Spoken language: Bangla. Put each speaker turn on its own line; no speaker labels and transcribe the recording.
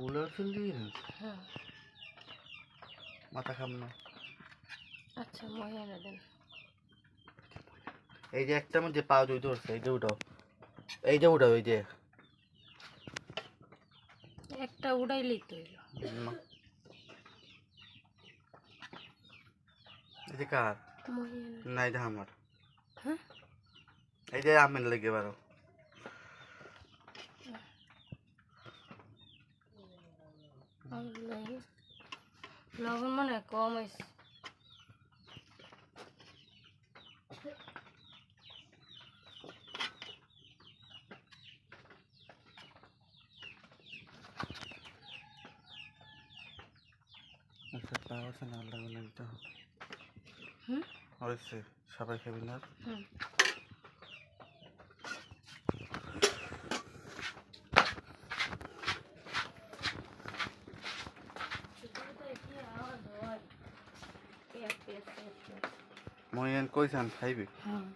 মুলার চুল দিয়ে
হ্যাঁ।
মাথা খাম না।
আচ্ছা মই এনে দেন।
এই যে একটা মধ্যে পা দুই ধরছে এই যে উঠাও। এই যে উঠাও এই যে।
একটা উড়াইলেই তো
এই যে কার? না যে আমার।
হ্যাঁ?
এই যে আমের লেগে বারো
আমার নাই লবণ মনে কম হয়েছে
আচ্ছা আল্লাহ হবে। হয়েছে সবাই খাবি না?
হুম।
মই এন খাইবে খাইবি।
হ্যাঁ।